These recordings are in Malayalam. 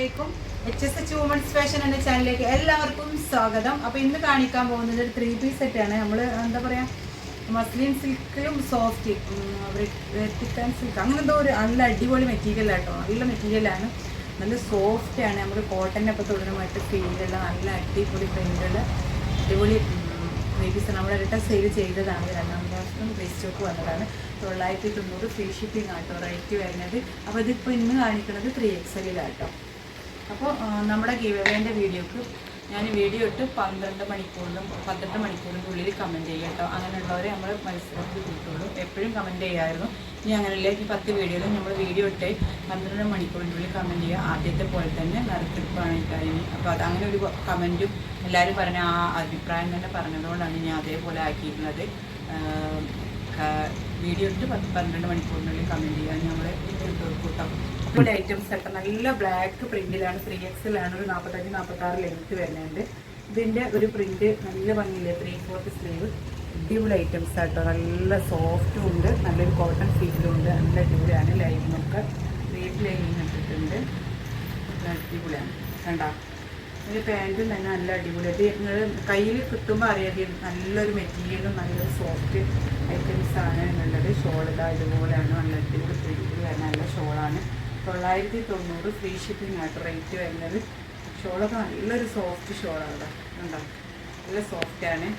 അലൈക്കും H S H women's fashion എന്ന ചാനലിലേക്ക് എല്ലാവർക്കും സ്വാഗതം. അപ്പോൾ ഇന്ന് കാണിക്കാൻ പോകുന്നത് ഒരു ത്രീ പീസ് സെറ്റ് ആണ്. നമ്മൾ എന്താ പറയുക മസ്ലിൻ സിൽക്കും സോഫ്റ്റ് സിൽക്ക് അങ്ങനെ എന്തോ ഒരു നല്ല അടിപൊളി മെറ്റീരിയൽ കേട്ടോ നല്ല മെറ്റീരിയലാണ് നല്ല സോഫ്റ്റ് ആണ്. നമ്മൾ കോട്ടന്റെ ഒക്കെ തുടരുമായിട്ട് ഫീലുള്ള നല്ല അടിപൊളി പ്രിന്റുള്ള അടിപൊളി ത്രീ പീസ് നമ്മൾ റിട്ടേൺ സെയിൽ ചെയ്തതാണ്. രണ്ടാം ദിവസം ഫേസ് സ്റ്റോക്ക് വന്നതാണ്. തൊള്ളായിരത്തി തൊണ്ണൂറ് ഫ്രീ ഷിപ്പിംഗ് ആട്ടോ റേറ്റ് വരുന്നത്. അപ്പോൾ ഇതിപ്പോൾ ഇന്ന് കാണിക്കുന്നത് ത്രീ എക്സലിലാട്ടോ അപ്പോൾ നമ്മുടെ ഗീവേന്റെ വീഡിയോക്ക് ഞാൻ വീഡിയോ ഇട്ട് പന്ത്രണ്ട് മണിക്കൂറിലും പന്ത്രണ്ട് മണിക്കൂറിന്റെ ഉള്ളിൽ കമന്റ് ചെയ്യാം കേട്ടോ. അങ്ങനെയുള്ളവരെ നമ്മൾ മത്സരത്തിൽ കിട്ടുള്ളൂ. എപ്പോഴും കമന്റ് ചെയ്യാമായിരുന്നു ഇനി അങ്ങനെയുള്ള ഈ പത്ത് വീഡിയോയിലും നമ്മൾ വീഡിയോ ഇട്ട് പന്ത്രണ്ട് മണിക്കൂറിന്റെ ഉള്ളിൽ കമന്റ് ചെയ്യുക. ആദ്യത്തെ പോലെ തന്നെ നറുക്കെടുപ്പാണ് ഇക്കാര്യം അപ്പോൾ അത് അങ്ങനെ ഒരു കമന്റും എല്ലാവരും പറഞ്ഞ ആ അഭിപ്രായം തന്നെ പറഞ്ഞതുകൊണ്ടാണ് ഞാൻ അതേപോലെ ആക്കിയിട്ടുള്ളത്. വീഡിയോ ഇട്ട് പത്ത് പന്ത്രണ്ട് മണിക്കൂറിനുള്ളിൽ കമന്റ് ചെയ്യാൻ നമ്മൾ കൂട്ടാം. നമ്മുടെ ഐറ്റംസ് ഒക്കെ നല്ല ബ്ലാക്ക് പ്രിന്റിലാണ് ത്രീ എക്സിലാണ് ഒരു നാൽപ്പത്തഞ്ച് നാൽപ്പത്താറ് ലെങ്ത്ത് വരുന്നുണ്ട്. ഇതിന്റെ ഒരു പ്രിന്റ് നല്ല ഭംഗിയില്ലേ? ത്രീ ഫോർത്ത് സ്ലീവ് അടിപൊളി ഐറ്റംസ് ആട്ടോ. നല്ല സോഫ്റ്റും ഉണ്ട്. നല്ലൊരു കോട്ടൺ ഫീലും ഉണ്ട്. നല്ല അടിപൊളിയാണ്. ലൈനിങ്ങൊക്കെ ലൈനിങ് ഇട്ടിട്ടുണ്ട്. അടിപൊളിയാണ്. കണ്ടോ? ഇതിന്റെ പാന്റും തന്നെ നല്ല അടിപൊളിയായിട്ട് നിങ്ങൾ കയ്യിൽ കിട്ടുമ്പോൾ അറിയാം നല്ലൊരു മെറ്റീരിയലും നല്ലൊരു സോഫ്റ്റ് ഐറ്റംസ് സാധനം എന്നുള്ളത്. ഷോൾ ഇതാ ഇതുപോലെയാണ് നല്ല അടിപൊളി പ്രിന്റ് വരുന്ന നല്ല ഷോളാണ് തൊള്ളായിരത്തി തൊണ്ണൂറ് ഫ്രീ ഷിപ്പിംഗ് ആയിട്ട് റേറ്റ് വരുന്നത്. ഷോളൊക്കെ നല്ലൊരു സോഫ്റ്റ് ഷോളാണ് കണ്ടോ? നല്ല സോഫ്റ്റാണ്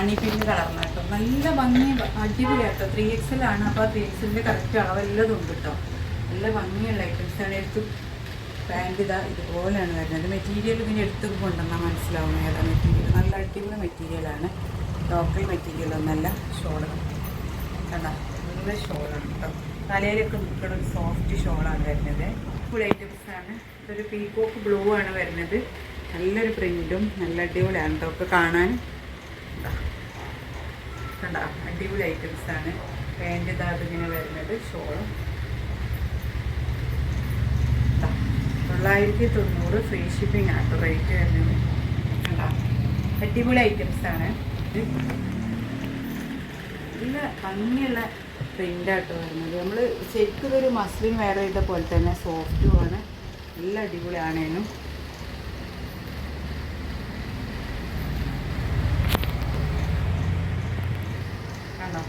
ഹണി പിങ്ക് കളർന്ന കേട്ടോ. നല്ല ഭംഗി അടിപൊളിയാട്ടോ. ത്രീ ആണ്. അപ്പോൾ ആ ത്രീ എക്സലിന്റെ കറക്റ്റ് അളവെല്ലാം ഉണ്ട് കേട്ടോ. നല്ല ഭംഗിയുള്ള ഐറ്റംസ് ആണ്. എടുത്ത് പാന്റ് ഇതാ ഇതുപോലെയാണ് വരുന്നത്. മെറ്റീരിയൽ പിന്നെ എടുത്ത് കൊണ്ടുവന്നാൽ മനസ്സിലാവും. ഏതാ മെറ്റീരിയൽ നല്ല അടിപൊളി മെറ്റീരിയലാണ് ലോക്കൽ മെറ്റീരിയൽ ഒന്നല്ല ഷോളാണ് കണ്ട? നല്ല ഷോളാണ് കേട്ടോ തലയിലൊക്കെ നിൽക്കുന്ന ഒരു സോഫ്റ്റ് ഷോളാണ് വരുന്നത്. ഫുൾ ഐറ്റംസ് ആണ്. ഇതൊരു പീക്കോക്ക് ബ്ലൂ ആണ് വരുന്നത്. നല്ലൊരു പ്രിന്റും നല്ല അടിപൊളിയാണ് കേട്ടോ ഒക്കെ കാണാൻ. കണ്ട? അടിപൊളി ആണ്. പാന്റ് ഇതാ ഇങ്ങനെ വരുന്നത്. ഷോളും ഇതാ. തൊള്ളായിരത്തി തൊണ്ണൂറ് ഫ്രീ ഷിപ്പിംഗ് ആണ് റേറ്റ് വരുന്നത് അടിപൊളി ഐറ്റംസ് ആണ്. ഇത് നല്ല ഭംഗിയുള്ള പ്രിന്റാട്ടോ വരുന്നത്. നമ്മൾ ശരിക്കും ഒരു മസ്ലിൻ വെയർ ചെയ്ത പോലെ തന്നെ സോഫ്റ്റുമാണ് നല്ല അടിപൊളിയാണേനും കണ്ടോ?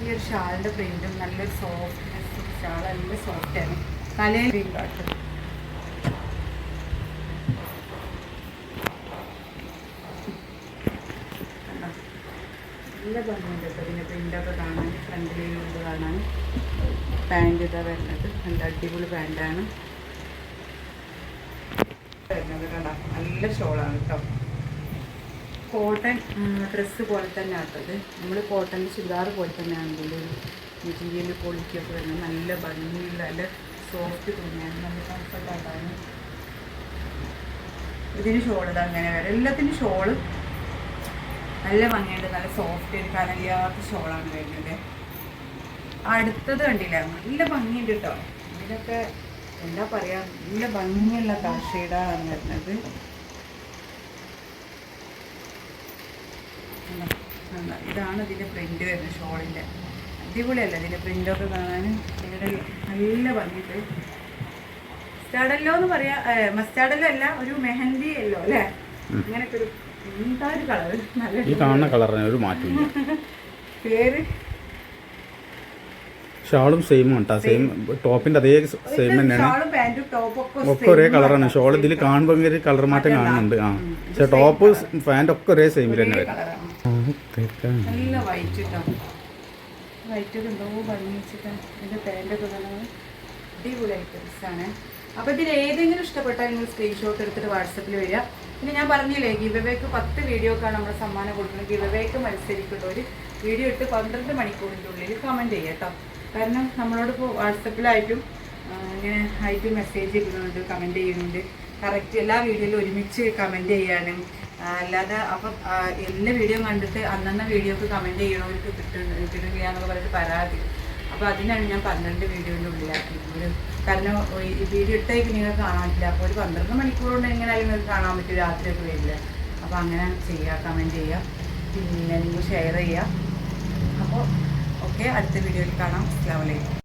ഈ ഒരു ഷാളിന്റെ പ്രിന്റും നല്ലൊരു സോഫ്റ്റ്നെസ് ഷാൾ നല്ല സോഫ്റ്റാണ് തലയിൽ പ്രിന്റ് കാട്ടും കണ്ടോ നല്ല ഭംഗിയുണ്ട് കേട്ടോ. പിന്നെ പ്രിന്റൊക്കെ കാണാൻ ഫ്രണ്ടിലുള്ളത് കാണാൻ. പാന്റ് ഇതാ വരുന്നത്. നല്ല അടിപൊളി പാന്റാണ് വരുന്നത് കണ്ടോ? നല്ല ഷോളാണ് കേട്ടോ. കോട്ടൺ ഡ്രസ്സ് പോലെ തന്നെ ആട്ടത് നമ്മൾ കോട്ടൺ ചുരിദാർ പോലെ തന്നെയാണ് ഇതിന്റെ ഒരു മെറ്റീരിയൽ ക്വാളിറ്റി ഒക്കെ വരുന്നത് നല്ല ഭംഗിയുള്ള നല്ല സോഫ്റ്റ് തുണിയാണ്. നല്ല കംഫർട്ടായിട്ടാണ് ഇതിന് ഷോൾ ഇത് അങ്ങനെ വരാം. എല്ലാത്തിനും ഷോൾ നല്ല ഭംഗിയുണ്ട് നല്ല സോഫ്റ്റ് ഒരു കനലിയാത്ത ഷോളാണ് വരുന്നത്. അടുത്തത് കണ്ടില്ല? നല്ല ഭംഗിയുണ്ട് കേട്ടോ. ഇതിനൊക്കെ എന്താ പറയാ നല്ല ഭംഗിയുള്ള കാർഷേഡാണ് വരുന്നത്? ഇതാണ് ഇതിന്റെ പ്രിന്റ് വരുന്നത് ഷോളിന്റെ അടിപൊളിയല്ല ഇതിന്റെ പ്രിന്റൊക്കെ കാണാൻ? ഇവിടെ നല്ല ഭംഗിയുണ്ട്. മസ്റ്റാർഡല്ലോ എന്ന് പറയാ മസ്റ്റാർഡല്ലോ അല്ല ഒരു മെഹന്തി അല്ലോ? അല്ലേ അങ്ങനെയൊക്കെ ഒരു ഈ കാണുന്ന കളറിന് ഒരു മാറ്റമില്ല. പേര്? ഷാളും സെയിം കേട്ടോ സെയിം ടോപ്പിന്റെ അതേ സെയിം തന്നെയാണ്. ഒക്കെ ഒരേ കളറാണ്. ഷോൾ ഇതിൽ കാണുമ്പോൾ ഒരു കളർ. മാറ്റം കാണുന്നുണ്ട്. ആ. പക്ഷെ ടോപ്പ് പാന്റ് ഒക്കെ ഒരേ സെയിമിൽ തന്നെ വരും അപ്പൊ അടിപൊളി ഐറ്റംസ് ആണ്. അപ്പോൾ ഇതിൽ ഏതെങ്കിലും ഇഷ്ടപ്പെട്ടാൽ നിങ്ങൾ സ്ക്രീൻഷോട്ട് എടുത്തിട്ട് വാട്സപ്പിൽ വരിക. പിന്നെ ഞാൻ പറഞ്ഞില്ലേ ഗിവവേക്ക് പത്ത് വീഡിയോക്കാണ് നമ്മൾ സമ്മാനം കൊടുക്കുന്നത്. ഗിവവേക്ക് മത്സരിക്കുന്നവർ വീഡിയോ ഇട്ട് പന്ത്രണ്ട് മണിക്കൂറിന്റെ ഉള്ളിൽ കമന്റ് ചെയ്യാം കേട്ടോ. കാരണം നമ്മളോടിപ്പോൾ വാട്സപ്പിലായിട്ടും ആ, ഇങ്ങനെ ആയിട്ട് മെസ്സേജ് ചെയ്യുന്നുണ്ട് കമന്റ് ചെയ്യുന്നുണ്ട്. കറക്റ്റ് എല്ലാ വീഡിയോയിലും ഒരുമിച്ച് കമന്റ് ചെയ്യാനും അല്ലാതെ അപ്പം എല്ലാ വീഡിയോ കണ്ടിട്ട് അന്നന്ന വീഡിയോക്ക് കമന്റ് ചെയ്യണവർക്ക് കിട്ടുന്നു കിട്ടുന്നില്ല എന്നൊക്കെ പറഞ്ഞിട്ട് പരാതി. അപ്പോൾ അതിനാണ് ഞാൻ പന്ത്രണ്ട് വീഡിയോന്റെ ഉള്ളിലാക്കിയിട്ടുള്ളത് കാരണം ഈ വീഡിയോ ഇട്ടേക്ക് നിങ്ങൾക്ക് കാണാൻ പറ്റില്ല. അപ്പോൾ ഒരു പന്ത്രണ്ട് മണിക്കൂർ കൊണ്ട് എങ്ങനെയായാലും നിങ്ങൾക്ക് കാണാൻ പറ്റും രാത്രിയൊക്കെ വരില്ല. അപ്പോൾ അങ്ങനെ ചെയ്യുക കമന്റ് ചെയ്യുക പിന്നെ നിങ്ങൾ ഷെയർ ചെയ്യുക അപ്പോൾ ഓക്കെ അടുത്ത വീഡിയോയിൽ കാണാം. അസ്ലാമലൈക്കും